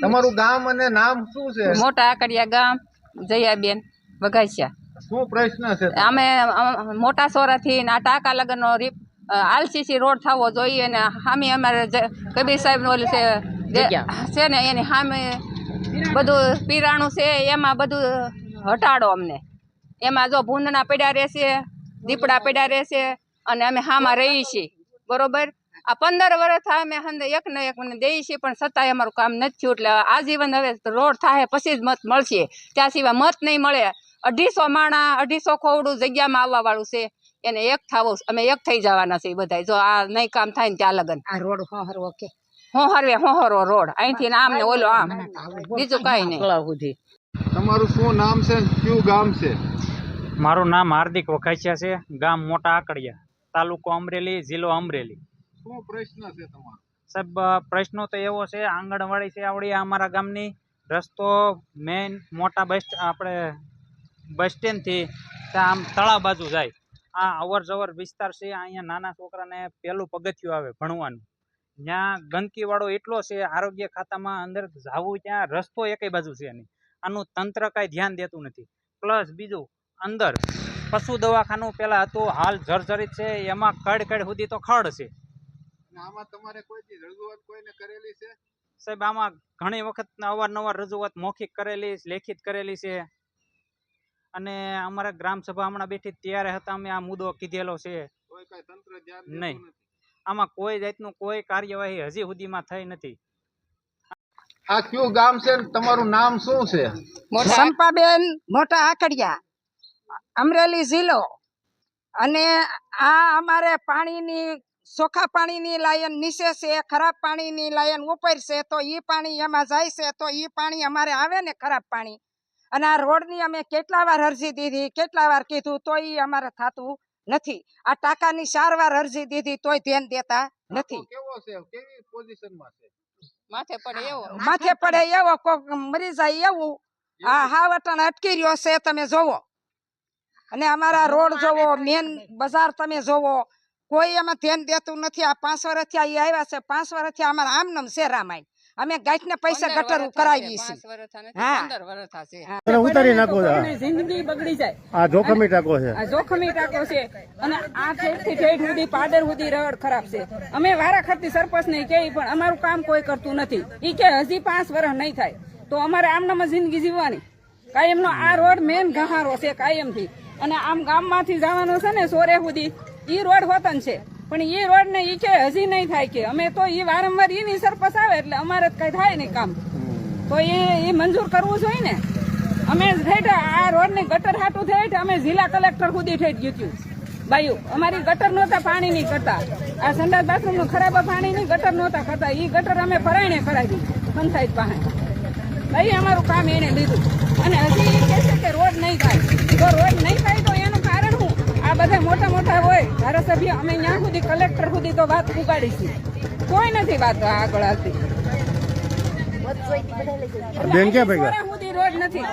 તમારું ગામ અને નામ શું છે? મોટા આકડિયા ગામ જયાબેન વઘાસિયા. શું પ્રશ્ન છે? અમે મોટા સોરાથી ને આ ટાંકા લગનનો રીપ આલસીસી રોડ થવો જોઈએ ને સામે અમારે કબીર સાહેબનું ઓલું છે છે ને એની સામે બધું પીરાણું છે એમાં બધું હટાડો અમને. એમાં જો ભૂંદણા પડ્યા રહેશે દીપડા પડ્યા રહેશે અને અમે હામાં રહીશી. છીએ બરોબર? આ પંદર વર્ષ અમે હંદે એક ને એક મને દઈએ છીએ પણ છતાંય અમારું કામ નથી થયું એટલે આજીવન હવે રોડ થાય પછી જ મત મળશે. ત્યાં સિવાય મત નહીં મળે. અઢીસો માણા અઢીસો ખોવડું જગ્યામાં આવવા વાળું છે. એને એક થાવો અમે એક થઈ જવાના છીએ બધા જો આ નહીં કામ થાય ને ત્યાં લગન. આ રોડ હોહરવો કે? હોહરવે હોહરો રોડ. અહીંથી આમ. ને ઓલો આમ બીજું કાંઈ નહીં. તમારું શું નામ છે કયું ગામ છે? મારું નામ હાર્દિક વઘાસિયા છે. ગામ મોટા આકડિયા તાલુકો અમરેલી જિલ્લો અમરેલી. શું પ્રશ્ન છે તમારો? સાહેબ પ્રશ્નો તો એવો છે, આંગણવાડી છે આવડી અમારા ગામની રસ્તો મેન મોટા બસ આપણે બસ સ્ટેન્ડથી આમ તળાવ બાજુ જાય. આ અવર જવર વિસ્તાર છે અહીંયા નાના છોકરાને પહેલું પગથિયું આવે ભણવાનું. ત્યાં ગંદકીવાળો એટલો છે, આરોગ્ય ખાતામાં અંદર જાવું ત્યાં રસ્તો એકેય બાજુ છે નહીં. આનું તંત્ર કાંઈ ધ્યાન દેતું નથી. પ્લસ બીજું, અંદર પશુ દવાખાનું પહેલાં હતું, હાલ જર્જરિત છે, એમાં કડ કડ સુધી તો ખડ છે. આમાં તમારે કોઈ રજૂઆત કોઈને કરેલી છે? સાહેબ આમાં ઘણી વખત અવારનવાર રજૂઆત મૌખિક કરેલી લેખિત કરેલી છે. અને અમારા ગ્રામ સભા હમણાં બેઠી ત્યારે હતા અમે આ મુદ્દો કીધેલો છે. નહીં. આમાં કોઈ જાતનું કોઈ કાર્યવાહી હજી સુધીમાં થઈ નથી. આ કયું ગામ છે તમારું નામ શું છે? સંપાબેન મોટા આકડિયા અમરેલી જિલ્લો. અને આ અમારે પાણીની ચોખ્ખા પાણીની લાયન નીચે છે ખરાબ પાણીની લાયન ઉપર છે તો એ પાણી એમાં જાય છે તો એ પાણી અમારે આવે ને ખરાબ પાણી. અને આ રોડની અમે કેટલા વાર અરજી દીધી કેટલા વાર કીધું તો એ અમારે થતું નથી. આ ટાંકાની ચાર વાર અરજી દીધી તોય ધ્યાન દેતા નથી. કેવો છે? કેવી પોઝિશનમાં છે? માથે પડે એવો. માથે પડે એવો કોક મરી જાય એવું. આ હાવટણ અટકી રહ્યો છે તમે જોવો. અને અમારા રોડ જોવો મેન બજાર તમે જોવો કોઈ એમાં ધ્યાન દેતું નથી. આ પાંચ વર્ષથી આ આવ્યા છે. પાંચ વર્ષથી અમારા આમ નામ છે રામાયણ. અમે ગાંઠને પૈસા ગટર કરાવી છીએ. ઉતારી નાખો જિંદગી બગડી જાય. આ જોખમી ટાકો છે. આ જોખમી ટાકો છે. અને આ ઠેઠથી ઠેઠ સુધી પાદર સુધી રડ ખરાબ છે. અમે વારાખતી સરપંચ ને કહી પણ અમારું કામ કોઈ કરતું નથી. ઈ કે હજી પાંચ વર્ષ નહીં થાય. તો અમારે આમનામાં જિંદગી જીવવાની. કાયમનો આ રોડ મેન ગહારો છે કાયમથી. અને આમ ગામમાંથી જવાનો છે ને સોરે સુધી ઈ રોડ હોતન છે. પણ ઈ રોડ ને ઈ કે હજી નહીં થાય કે. અમે તો ઈ વારંવાર ઈની સરપસ આવે એટલે અમારે કઈ થાય નહીં કામ. તો એ એ મંજૂર કરવું જોઈએ ને. અમે ઠેઠ આ રોડ ને ગટર હાટું થઈ અમે જિલ્લા કલેક્ટર સુધી ઠેઠ છું ભાઈ અમારી ગટર નહોતા પાણી નહીં કરતા. આ સંડાસ બાથરૂમનું ખરાબ પાણી નહીં ગટર નહોતા કરતા. એ ગટર અમે ફરાઈને કરાવી પંચાયત પાસે. ભાઈ અમારું કામ એને લીધું. અને હજી એ કહે છે કે રોડ નહીં થાય. તો રોડ નહીં થાય તો એનું કારણ શું આ બધા મોટા મોટા હોય ધારાસભ્ય અમે ત્યાં સુધી કલેક્ટર સુધી તો વાત ઉગાડીશું. કોઈ નથી વાત આગળ આવતી. બેન ક્યાં ભેગા? સુધી રોડ નથી.